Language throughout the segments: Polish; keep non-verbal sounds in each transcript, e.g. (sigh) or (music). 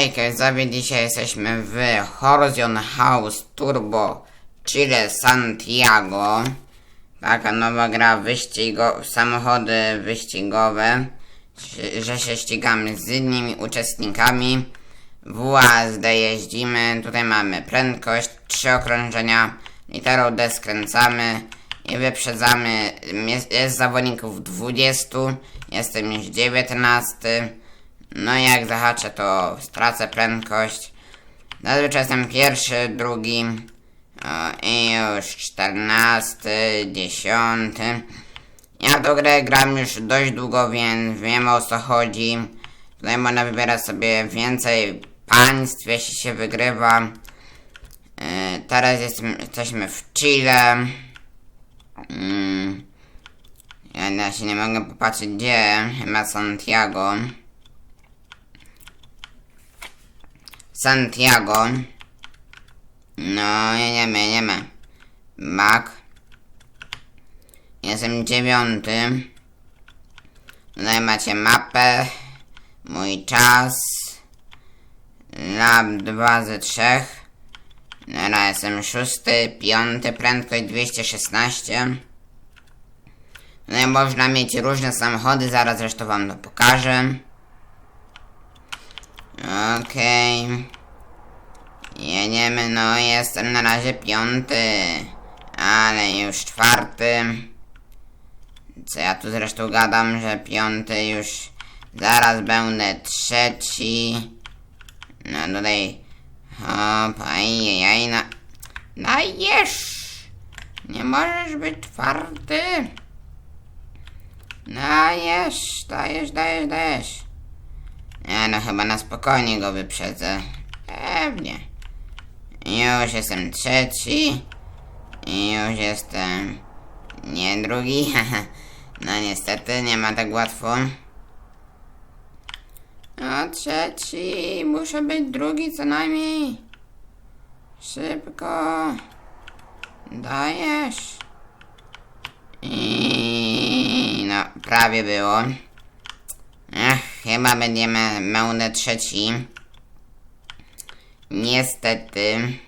Hejka, sobie dzisiaj jesteśmy w Horizon House Turbo Chile Santiago. Taka nowa gra wyścigo, samochody wyścigowe, że- się ścigamy z innymi uczestnikami. W UASD jeździmy, tutaj mamy prędkość, trzy okrążenia, literą D skręcamy i wyprzedzamy, jest, jest zawodników 20, jestem już 19. No i jak zahaczę, to stracę prędkość. Zazwyczaj jestem pierwszy, drugi o, i już czternasty, dziesiąty. Ja tą grę gram już dość długo, więc wiem o co chodzi. Tutaj można wybierać sobie więcej państw, jeśli się wygrywa. E, teraz jestem, jesteśmy w Chile. Mm. Ja się nie mogę popatrzeć gdzie, chyba Santiago. Santiago. No, jedziemy, jedziemy. Mac. Jestem dziewiąty. Tutaj macie mapę. Mój czas. Lab 2 ze 3. Teraz jestem szósty, piąty, prędkość 216. Tutaj można mieć różne samochody, zaraz zresztą wam to pokażę. Okej. Jedziemy, no jestem na razie piąty, ale już czwarty. Co ja tu zresztą gadam, że piąty już zaraz będę trzeci. No tutaj, hop, ajajaj, na... Dajesz! Nie możesz być czwarty. Dajesz, dajesz, dajesz, dajesz. Nie no, chyba na spokojnie go wyprzedzę. Pewnie. Już jestem trzeci. Już jestem... Nie drugi. (laughs) no niestety, nie ma tak łatwo. A trzeci. Muszę być drugi co najmniej. Szybko. Dajesz. I no, prawie było. Chyba będziemy będę trzeci. Niestety.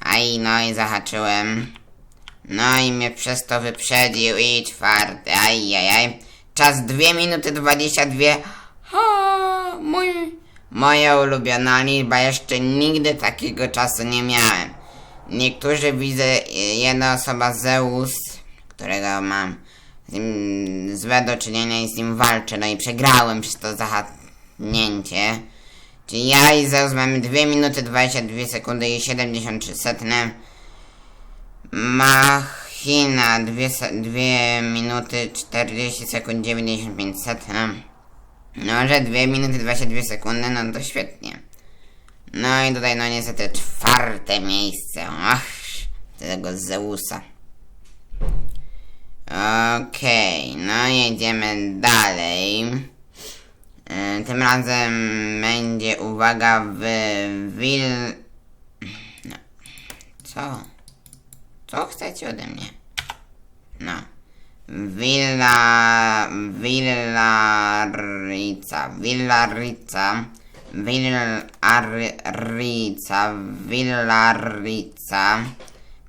Aj, no i zahaczyłem. No i mnie przez to wyprzedził i czwarty. Aj, aj, aj. Czas 2 minuty 22. Ha, mój... Moja ulubiona liczba. Jeszcze nigdy takiego czasu nie miałem. Niektórzy widzę, y, jedna osoba Zeus, którego mam nim złe do czynienia i z nim walczę, no i przegrałem przez to zahacnięcie. Czyli ja i Zeus mamy 2 minuty 22 sekundy i 73 setne. Machina 2, 2 minuty 40 sekund 95 setne. No, że 2 minuty 22 sekundy, no to świetnie. No i tutaj no niestety czwarte miejsce. Ach, tego Zeusa. Okej, no jedziemy dalej. E, Tym razem będzie uwaga w Wil... No. Co? Co chcecie ode mnie? No. Villa... Villarica. Villarica. Villarica. Villarica.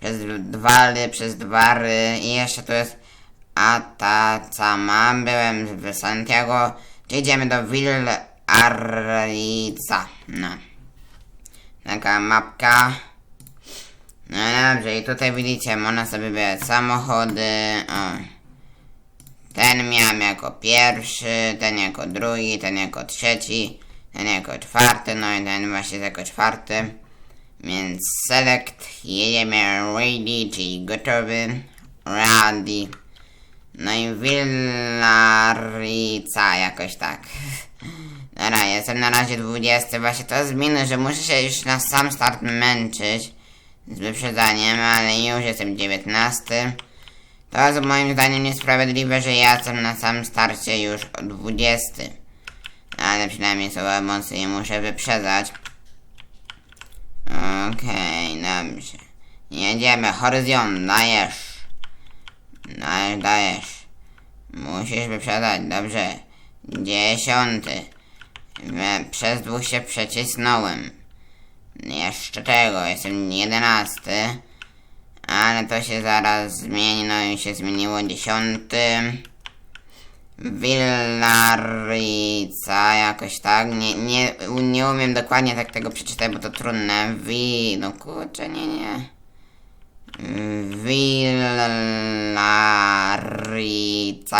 Przez dwa ry, przez dwa ry. I jeszcze tu jest Atacama. Byłem w Santiago. Czy idziemy do Villarica. No. Taka mapka. No dobrze, i tutaj widzicie, można sobie wybierać samochody. O. Ten miałem jako pierwszy, ten jako drugi, ten jako trzeci, ten jako czwarty, no i ten właśnie jako czwarty. Więc select, jedziemy ready, czyli gotowy, ready. No i Villarica jakoś tak. Dobra, jestem na razie 20, właśnie to jest że muszę się już na sam start męczyć z wyprzedzaniem, ale już jestem 19. To jest moim zdaniem niesprawiedliwe, że ja jestem na samym starcie już o 20. Ale przynajmniej są emocje i muszę wyprzedzać. Okej, dobrze. Jedziemy, Horyzon, dajesz. Dajesz, dajesz. Musisz wyprzedzać, dobrze. Dziesiąty. Przez dwóch się przecisnąłem. Jeszcze tego, jestem jedenasty. Ale to się zaraz zmieni, no i się zmieniło dziesiąty. Villarica, jakoś tak. Nie, nie, nie umiem dokładnie tak tego przeczytać, bo to trudne. Wi, no kurczę, nie, nie. Villarica,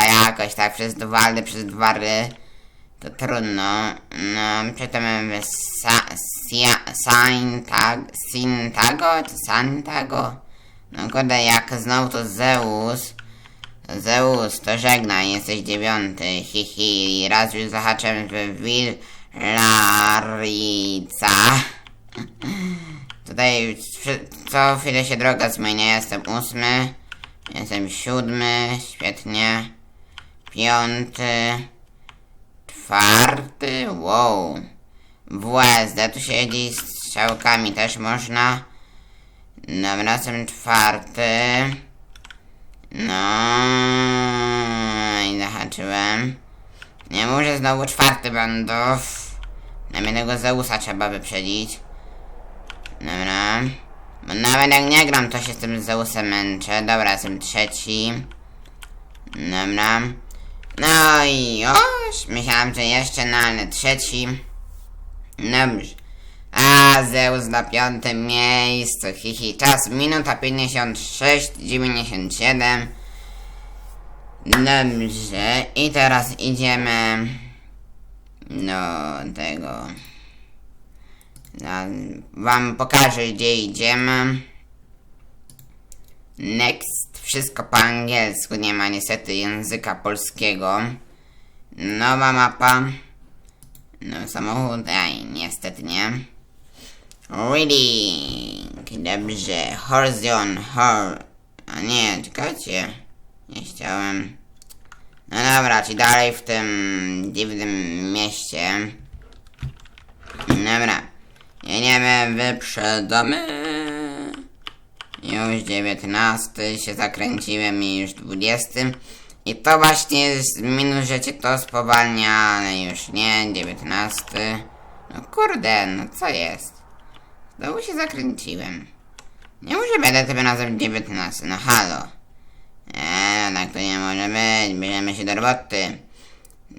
jakoś tak, przez dwa ry, przez dwa ry. To trudno. No, czytamy sa, sia, Sintag, Sintago czy Santago? No kurde, jak znowu to Zeus. Zeus, to żegnaj, jesteś dziewiąty, hihi, raz już zahaczem w Villarica. (laughs) Tutaj co chwilę się droga zmienia, jestem ósmy, jestem siódmy, świetnie, piąty, czwarty, wow. WSD tu się jeździ z strzałkami też można. Dobra, jestem czwarty. No i zahaczyłem. Nie może znowu czwarty bandów. Na tego Zeusa trzeba wyprzedzić. Dobra. Bo nawet jak nie gram, to się z tym Zeusem męczę. Dobra, jestem trzeci. Dobra. No i już. Myślałem, że jeszcze, no ale trzeci. Dobrze. A Zeus na piątym miejscu. Hihi. Czas minuta 56, 97. Dobrze. I teraz idziemy do tego. Wam pokażę gdzie idziemy. Next. Wszystko po angielsku. Nie ma niestety języka polskiego. Nowa mapa. No samochód, aj, niestety nie. Reading, dobrze, Horizon, Hor... A nie, czekajcie, nie chciałem. No dobra, czyli dalej w tym dziwnym mieście. Dobra, jedziemy, wyprzedzamy. Już 19 się zakręciłem i już 20. I to właśnie jest minus, że cię to spowalnia, ale już nie, 19. No kurde, no co jest? Znowu się zakręciłem. Nie może będę tym razem 19, no halo. Eee, tak to nie może być, bierzemy się do roboty.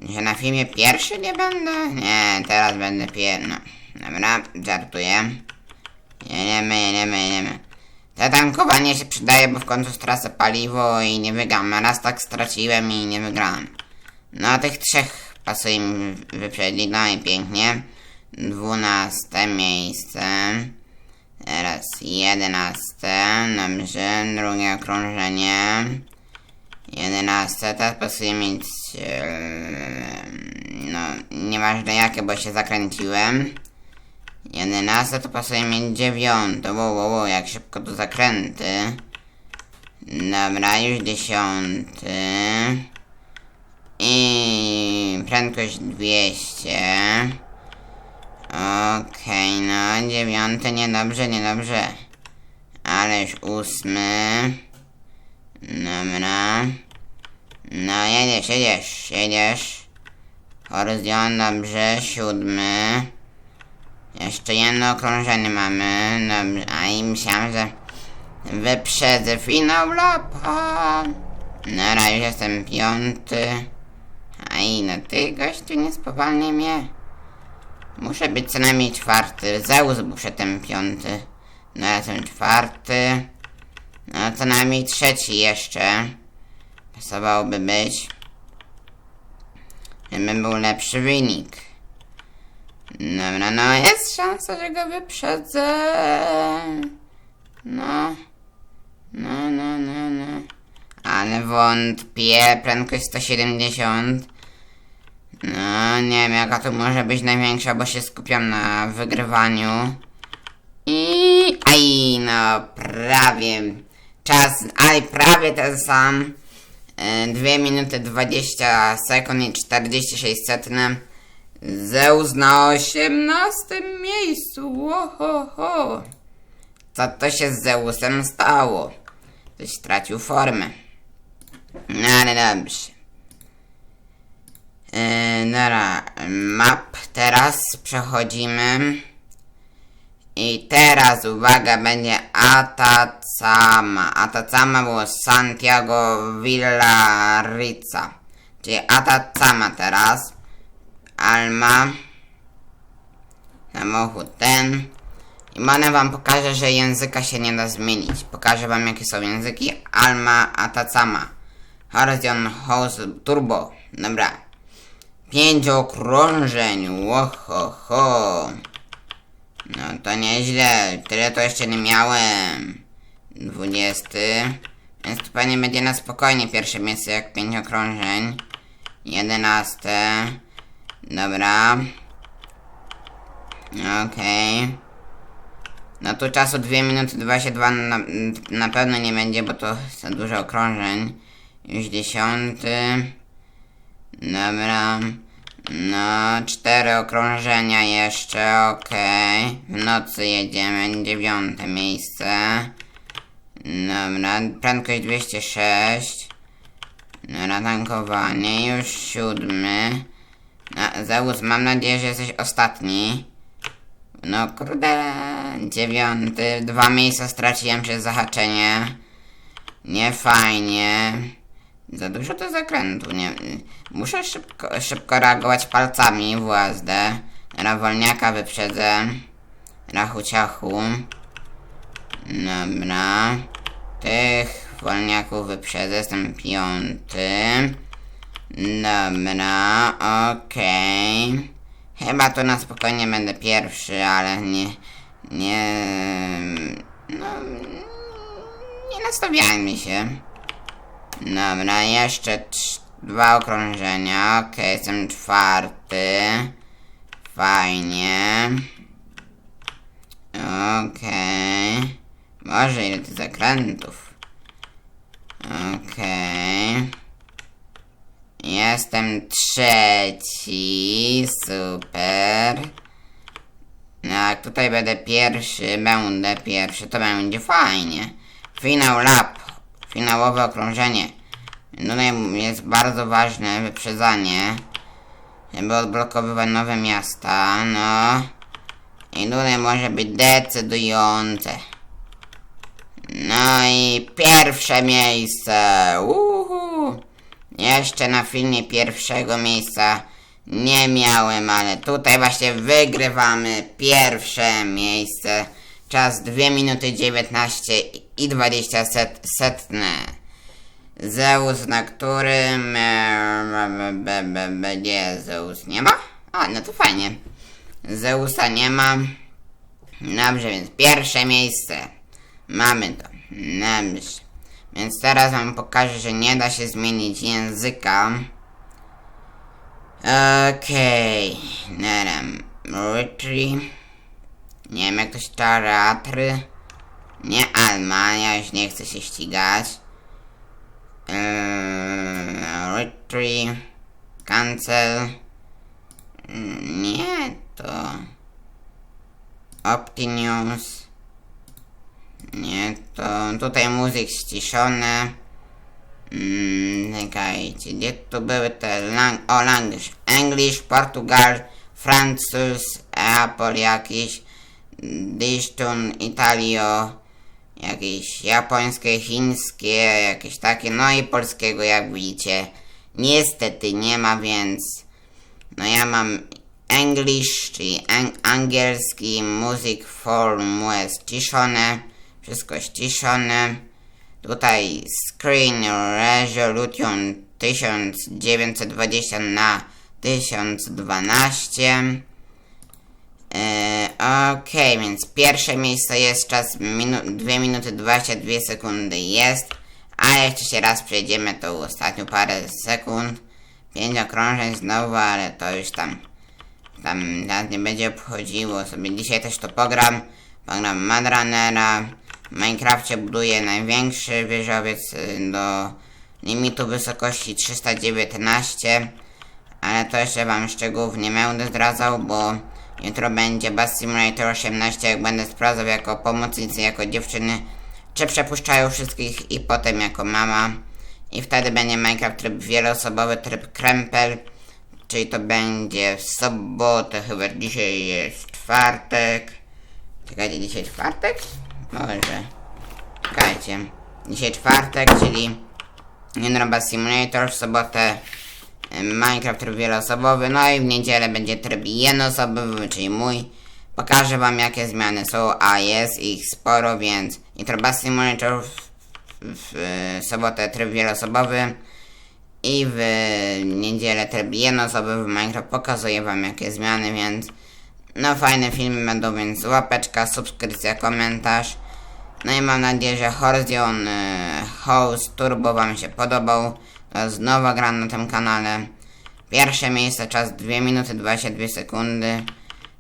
Że na filmie pierwszy nie będę? Nie, teraz będę pier... Dobra, żartuję. Jedziemy, jedziemy, jedziemy. To tankowanie się przydaje, bo w końcu stracę paliwo i nie wygram. Raz tak straciłem i nie wygrałem. No tych trzech pasuje mi wyprzedzić, no i pięknie. Dwunaste miejsce. Teraz jedenaste. Dobrze, drugie okrążenie. Jedenaste, teraz pasuje mieć... No, nieważne jakie, bo się zakręciłem. 11 to pasuje mieć 9. Wow, wow, wow, jak szybko tu zakręty. Dobra, już 10. I prędkość 200. Okej, no, 9, niedobrze, niedobrze. Ale już 8. Dobra. No, jedziesz, jedziesz, jedziesz. Horyzont, dobrze, 7. Jeszcze jedno okrążenie mamy. Dobrze, a i myślałem, że wyprzedzę finał lapa. Dobra, już jestem piąty. A i no ty gościu nie spowalnij mnie. Muszę być co najmniej czwarty. Zeus był przedtem piąty. No ja jestem czwarty. No co najmniej trzeci jeszcze. Pasowałoby być. Żeby był lepszy wynik. Dobra, no jest szansa, że go wyprzedzę. No. No, no, no, no. Ale wątpię, prędkość 170. No, nie wiem jaka to może być największa, bo się skupiam na wygrywaniu. I... Aj, no, prawie. Czas, aj, prawie ten sam. 2 minuty 20 sekund i 46 setne. Zeus na 18 miejscu. Ohoho. Co to się z Zeusem stało? Ktoś stracił formę. No ale dobrze. Yy, dobra, map teraz przechodzimy. I teraz uwaga, będzie Atacama. Atacama było Santiago Villa Rica. Czyli Atacama teraz. Alma. Samochód ten. I one wam pokażę, że języka się nie da zmienić. Pokażę wam jakie są języki. Alma, Atacama. Horizon House Turbo. Dobra. Pięć okrążeń. Łohoho. No to nieźle. Tyle to jeszcze nie miałem. Dwudziesty. Więc to pewnie będzie na spokojnie pierwsze miejsce jak pięć okrążeń. Jedenaste. Dobra. Okej. No tu czasu 2 minuty 22 na, na pewno nie będzie, bo to za dużo okrążeń. Już dziesiąty. Dobra. No, cztery okrążenia jeszcze, okej. W nocy jedziemy, dziewiąte miejsce. Dobra, prędkość 206. Dobra, tankowanie, już siódmy. No, Zeus, mam nadzieję, że jesteś ostatni. No kurde, dziewiąty. Dwa miejsca straciłem przez zahaczenie. Nie fajnie. Za dużo to zakrętu, nie. Muszę szybko, szybko reagować palcami w USD. Na wolniaka wyprzedzę. Rachu ciachu. Dobra. Tych wolniaków wyprzedzę, jestem piąty. Dobra, okej. Chyba tu na spokojnie będę pierwszy, ale nie. Nie. No. Nie nastawiajmy się. Dobra, jeszcze dwa okrążenia. Okej, jestem czwarty. Fajnie. Okej. Może ile tu zakrętów. Okej. Jestem trzeci. Super. No, jak tutaj będę pierwszy, będę pierwszy, to będzie fajnie. Finał lap. Finałowe okrążenie. Tutaj jest bardzo ważne wyprzedzanie. Żeby odblokowywać nowe miasta, no. I tutaj może być decydujące. No i pierwsze miejsce. Uhu. Jeszcze na filmie pierwszego miejsca nie miałem, ale tutaj właśnie wygrywamy pierwsze miejsce. Czas 2 minuty 19 i 20 set, setne. Zeus, na którym e, be- będzie Zeus nie ma? A, no to fajnie. Zeusa nie ma. Dobrze, więc pierwsze miejsce. Mamy to. Dobrze. Więc teraz wam pokażę, że nie da się zmienić języka. Okej. Okay. Ritri. Nie wiem jak to się. Nie Alma, ja już nie chcę się ścigać. Eee, Ritri. Cancel. Nie, to... Optinius. To tutaj muzyk ściszony. Mm, gdzie tu były te lang o language? English, Portugal, Francuz, Apple jakiś, Dishton, Italio, jakieś japońskie, chińskie, jakieś takie, no i polskiego jak widzicie. Niestety nie ma, więc no ja mam English, czyli ang angielski, music form ściszone, wszystko ściszone. Tutaj screen resolution 1920 na 1012. Yy, Okej, więc pierwsze miejsce jest czas minu 2 minuty 22 sekundy jest. A jeszcze się raz przejdziemy tą ostatnią parę sekund. 5 okrążeń znowu, ale to już tam tam nas nie będzie obchodziło sobie. Dzisiaj też to pogram. Pogram Madranera. W Minecrafcie buduję największy wieżowiec y, do limitu wysokości 319. Ale to jeszcze wam szczegółów nie będę zdradzał, bo jutro będzie Bass Simulator 18, jak będę sprawdzał jako pomocnicy, jako dziewczyny, czy przepuszczają wszystkich i potem jako mama. I wtedy będzie Minecraft tryb wieloosobowy, tryb krempel. czyli to będzie w sobotę, chyba dzisiaj jest czwartek. Czekajcie, dzisiaj czwartek? Może. Czekajcie. Dzisiaj czwartek, czyli Robot Simulator, w sobotę y, Minecraft tryb wieloosobowy, no i w niedzielę będzie tryb jednoosobowy, czyli mój. Pokażę wam jakie zmiany są, a jest ich sporo, więc Robot Simulator w, w, w sobotę tryb wieloosobowy i w niedzielę tryb jednoosobowy w Minecraft pokazuję wam jakie zmiany, więc no fajne filmy będą, więc łapeczka, subskrypcja, komentarz. No i mam nadzieję, że Horizon y, Turbo wam się podobał. To jest nowa gra na tym kanale. Pierwsze miejsce, czas 2 minuty 22 sekundy.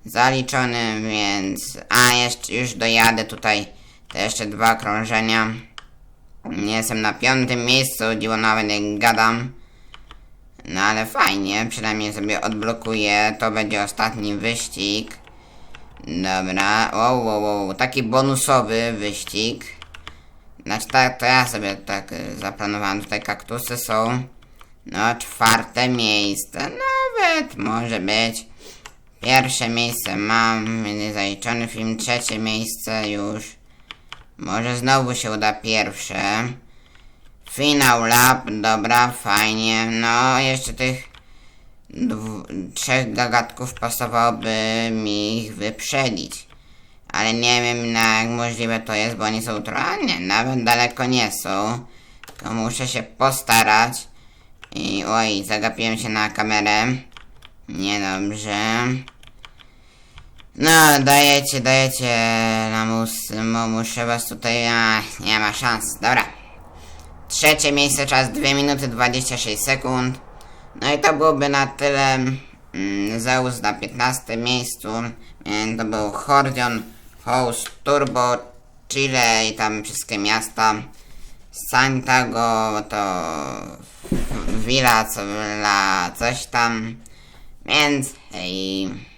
Zaliczony, więc... A, jeszcze już dojadę tutaj. Te jeszcze dwa krążenia. Jestem na piątym miejscu, dziwo nawet jak gadam. No ale fajnie, przynajmniej sobie odblokuję. To będzie ostatni wyścig. Dobra, wow, wow, wow, taki bonusowy wyścig. Znaczy tak, to ja sobie tak y, zaplanowałem, tutaj kaktusy są. No, czwarte miejsce, nawet może być. Pierwsze miejsce mam, zaliczony film, trzecie miejsce już. Może znowu się uda pierwsze. Finał lap, dobra, fajnie. No, jeszcze tych trzech gagatków pasowałoby mi ich wyprzedzić. Ale nie wiem na jak możliwe to jest, bo oni są trochę, nawet daleko nie są. Tylko muszę się postarać. I oj, zagapiłem się na kamerę. Niedobrze. No, dajecie, dajecie lamus, muszę was tutaj, a, nie ma szans, dobra. Trzecie miejsce, czas 2 minuty 26 sekund. No i to byłoby na tyle. Mm, Zeus na 15 miejscu. Mm, To był Hordion, House, Turbo, Chile i tam wszystkie miasta. Santago to Villa, co, coś tam. Więc hej.